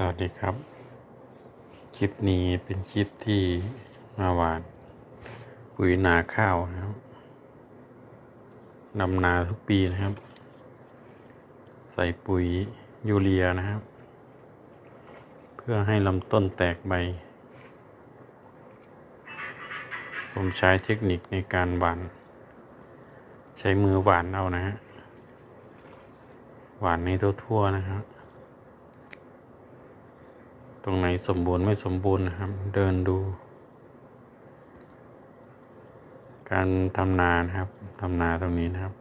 สวัสดีครับ คลิปนี้เป็นคลิปที่มาหวานปุ๋ยนาข้าวนะครับนำนาทุกปีนะครับ ใส่ปุ๋ยยูเรียนะครับ เพื่อให้ลำต้นแตกใบ ผมใช้เทคนิคในการหวาน ใช้มือหวานเอานะฮะหวานในทั่วๆนะครับ ตรงไหนสมบูรณ์ไม่สมบูรณ์นะครับ เดินดู การทำนานะครับทำนาตรงนี้นะครับ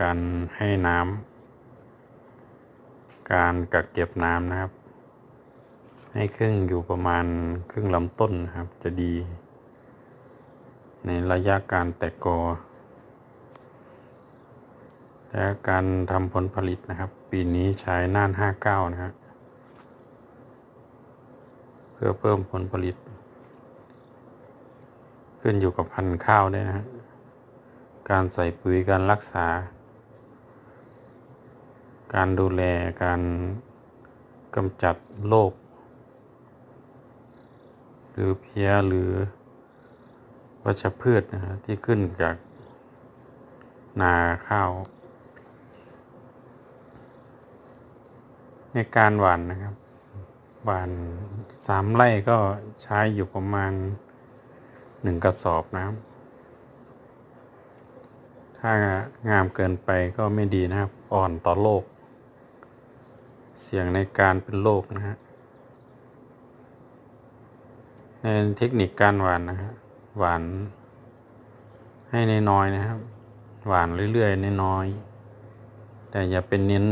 การให้น้ำการกักเก็บน้ำนะครับ ให้ครึ่งอยู่ประมาณครึ่งลำต้นนะครับ จะดี ในระยะการแตกกอและการทำผลผลิตนะครับ ปีนี้ใช้น่านห้าเก้านะครับ พื่อเพิ่มผลผลิต ขึ้นอยู่กับพันธุ์ข้าวด้วยนะฮะการใส่ปุ๋ยการรักษา การดูแลการกำจัดโรคหรือเพี้ยหรือวัชพืชนะฮะที่ขึ้นจากนาข้าว ในการหว่านนะครับ หวานสามไร่ก็ใช้อยู่ประมาณหนึ่งกระสอบน้ำถ้างามเกินไปก็ไม่ดีนะครับ อ่อนต่อโรคเสี่ยงในการเป็นโรคนะฮะในเทคนิคการหวานนะฮะหวานให้นน้อยนะครับ หวานเรื่อยๆน้อยๆแต่อย่าเป็นเน้น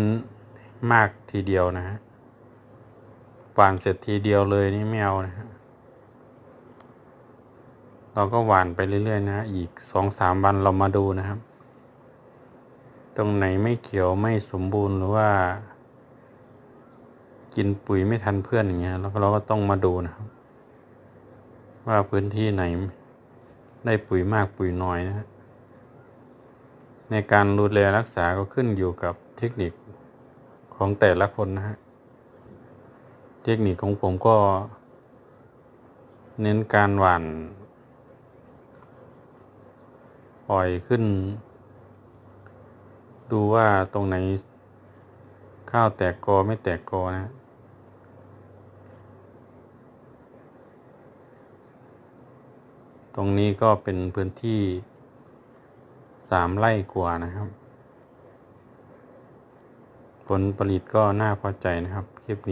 มากทีเดียวนะฮะ วานเสร็จทีเดียวเลยนี่ไม่เอานะฮะเราก็หวานไปเรื่อยๆนะอีกสองสามวันเรามาดูนะครับ ตรงไหนไม่เขียวไม่สมบูรณ์หรือว่า กินปุ๋ยไม่ทันเพื่อนอย่างเงี้ยแล้วเราก็ต้องมาดูนะครับ ว่าพื้นที่ไหนได้ปุ๋ยมากปุ๋ยน้อยนะฮะในการดูแลรักษาก็ขึ้นอยู่กับเทคนิคของแต่ละคนนะฮะ เทคนิคของผมก็เน้นการหว่านปล่อยขึ้น ดูว่าตรงไหนข้าวแตกกอไม่แตกกอนะตรงนี้ก็เป็นพื้นที่สามไร่กว่านะครับ ผลผลิตก็น่าพอใจนะครับคลิปนี้